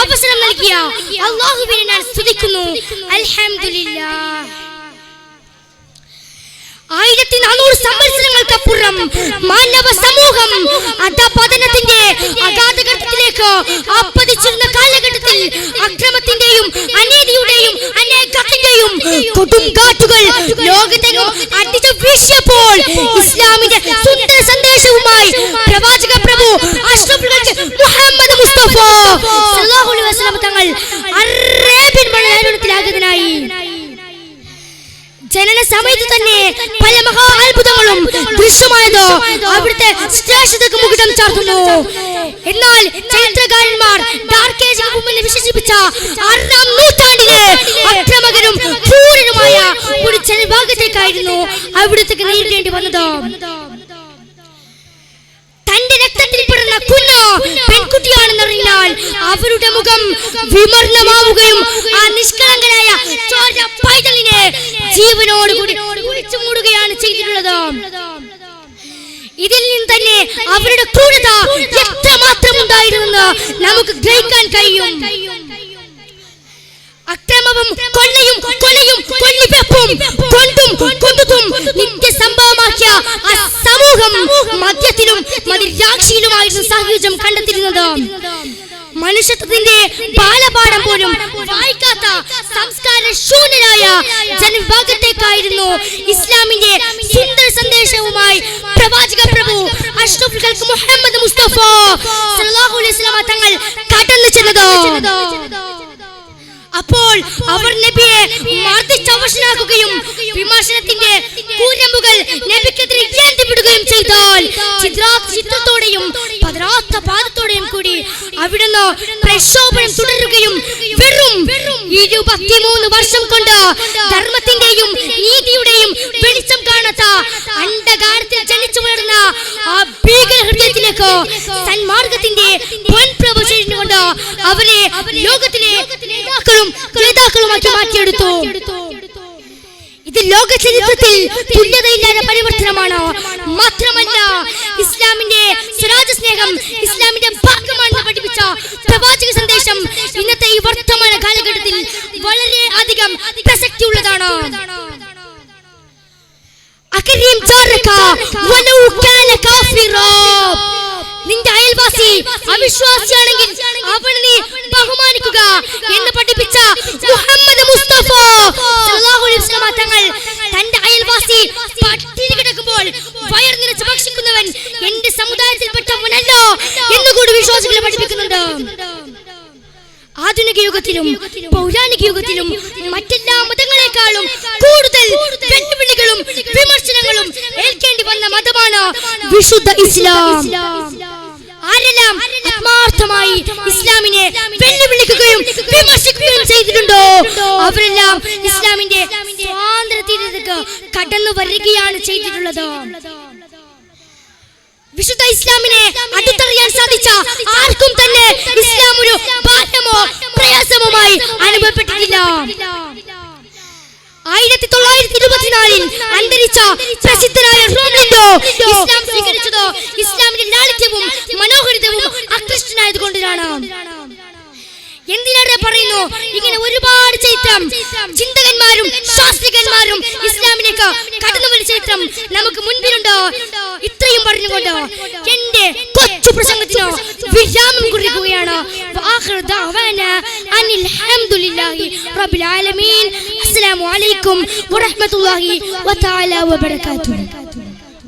അവസരം നൽകിയ അള്ളാഹുവിനെ ഞാൻ സ്തുതിക്കുന്നു. അൽഹംദുലില്ലാ. ആയിരത്തി നാനൂറ് സംവത്സരങ്ങൾക്കപ്പുറം മാനവ സമൂഹം അധപതനത്തിന്റെ അഗാധഘട്ടത്തിലേക്ക് അപ്പതിച്ചിരുന്ന കാലഘട്ടത്തിൽ അക്രമത്തിന്റെയും അനീതിയുടെയും അനേകത്തിന്റെയും കൊടുങ്കാറ്റുകൾ ലോകത്തെങ്ങും അടിച്ചു വീശിയപ്പോൾ ഇസ്ലാമിന്റെ സുന്ദര സന്ദേശവുമായി പ്രവാചക പ്രഭു അഷ്റഫുൽ മുഹമ്മദ് തങ്ങൾ അറേബ്യൻ മലയാളത്തിലാകുന്നതിനായി ജനന സമയത്ത് തന്നെ പല മഹാ അത്ഭുതങ്ങളും ദൃശ്യമായതോ അവിടുത്തെ ശ്രേഷ്ഠതക്ക് മുകുടം ചാർത്തുന്നു. എന്നാൽ ചരിത്രകാരന്മാർ ഡാർക്ക് ഏജ് മുമ്പിൽ വിശേഷിപ്പിച്ച ആറാം നൂറ്റാണ്ടിലെ അക്രമകനും ക്രൂരനുമായ ഒരു ജനഭാഗത്തേക്കായിരുന്നു അവിടത്തേക്ക് നേരിടേണ്ടി വന്നത്. രക്തത്തിൽ പിറന്ന കുഞ്ഞ് പെൺകുട്ടിയാണെന്നറിഞ്ഞാൽ അവരുടെ മുഖം വിമർണമാവുകയും ആ നിഷ്കളങ്കനായ ചോര പൈതലിനെ ജീവനോടുകൂടി കുഴിച്ചു മൂടുകയാണ് ചെയ്തിട്ടുള്ളത്. ഇതിൽ നിന്ന് തന്നെ അവരുടെ ക്രൂരത എത്രമാത്രം ഉണ്ടായിരുന്നെന്ന് നമുക്ക് ഗ്രഹിക്കാൻ കഴിയും. അക്രമവും കൊള്ളയും കൊലയും കൊല്ലിവെപ്പും കൊണ്ടും കൊണ്ടുതും നിത്യ സംഭവമാക്കിയ ആ സമൂഹം മദ്യത്തിലും മതിരാക്ഷിയിലുമായിരുന്നു സാഹചര്യം കണ്ടെത്തിയിരുന്നത്. മനുഷ്യത്വത്തിന്റെ ബാലപാഠം പോലും വായിക്കാത്ത സംസ്കാര ശൂന്യരായ ജനവിഭാഗത്തേക്കായിരുന്നു ഇസ്ലാമിന്റെ സുന്ദര സന്ദേശവുമായി പ്രവാചക പ്രഭു അഷ്റഫുൽ മുഹമ്മദ് മുസ്തഫ സല്ലല്ലാഹു അലൈഹി വസല്ലം തങ്ങൾ കടന്നു ചെന്നത്. അപ്പോൾ അവർ നബിയെ മർദ്ദിച്ചവശനാക്കുകയും വിമർശനത്തിന്റെ കൂരമ്പുകൾ നബിക്കെതിരെ ഏന്തിവിടുകയും ചെയ്താൽ ചിത്രാ- ചിത്രത്തോടെയും പതരാത്ത പാദത്തോടെയും കൂടി അവിടുന്ന് പ്രക്ഷോഭനം തുടരുകയും വെറും ഇരുപത്തിമൂന്ന് വർഷം കൊണ്ട് ധർമ്മത്തിന്റെയും നീതിയുടെയും വെളിച്ചം കാണാത്ത അന്ധകാരത്തിൽ ജനിച്ചു വളർന്ന ആ ഭീകര ഹൃദയത്തിലേക്ക് സന്മാർഗത്തിന്റെ പൊൻപ്രഭ അവരെ ലോകത്തിലെ നേതാക്കളും നേതാക്കളുമാക്കി മാറ്റിയെടുത്തു. ഇത് ലോക ചരിത്രത്തിൽ തുല്യതയില്ലാത്ത പരിവർത്തനമാണ്. മാത്രമല്ല ഇസ്ലാമിന്റെ സ്വരാജ സ്നേഹം ഇസ്ലാമിന്റെ ഭാഗമാണെന്ന് പഠിപ്പിച്ച പ്രവാചക സന്ദേശം ഇന്നത്തെ ഈ വർത്തമാന കാലഘട്ടത്തിൽ വളരെ അധികം പ്രസക്തിയുള്ളതാണ്. അകരീം ജാറക വലൗ കാന കാഫിറാ. നിന്റെ അയൽവാസി അവിശ്വാസിയാണെങ്കിൽ ആധുനിക യുഗത്തിലും പൗരാണിക യുഗത്തിലും മറ്റെല്ലാ മതങ്ങളെക്കാളും കൂടുതൽ വെല്ലുവിളികളും വിമർശനങ്ങളും ഏൽക്കേണ്ടി വന്ന മതമാണ് വിശുദ്ധ ഇസ്ലാം. ആരെല്ലാം ആത്മാർത്ഥമായി ഇസ്ലാമിനെ വെല്ലുവിളിക്കുകയും വിമർശിക്കുകയും ചെയ്തിട്ടുണ്ടോ? അവരെല്ലാം ഇസ്ലാമിന്റെ സ്വാതന്ത്ര്യത്തിലേക്ക് കടന്നു വരികയാണ് ചെയ്തിട്ടുള്ളത്. വിശുദ്ധ ഇസ്ലാമിനെ അടുത്തറിയാൻ സാധിച്ച ആർക്കും തന്നെ ഇസ്ലാം ഒരു പാഠമോ പ്രയാസവുമായി അനുഭവപ്പെട്ടിട്ടില്ല. ആയിരത്തി തൊള്ളായിരത്തി ഇരുപത്തിനാലിൽ അന്തരിച്ച പ്രസിദ്ധനായ റോമൻഡോ ഇസ്ലാം സ്വീകരിച്ചതോ ഇസ്ലാമിന്റെ ലാളിത്യവും മനോഹരിതവും അകൃഷ്ടനായത് കൊണ്ടിലാണ് എന്തിനേറെ പറയുന്നു? ഇങ്ങനെ ഒരുപാട് ചരിത്രം. ചിന്തകന്മാരും ശാസ്ത്രികന്മാരും ഇസ്ലാമിലേക്ക് കടന്നു വരുന്ന ചരിത്രം നമുക്ക് മുൻപിലുണ്ട്. എന്റെ കൊച്ചു പ്രസംഗത്തിനോ വിരാമം കുറിക്കുകയാണ് അസ്സലാമു അലൈക്കും വറഹ്മത്തുള്ളാഹി വതആല വബറകാതുഹു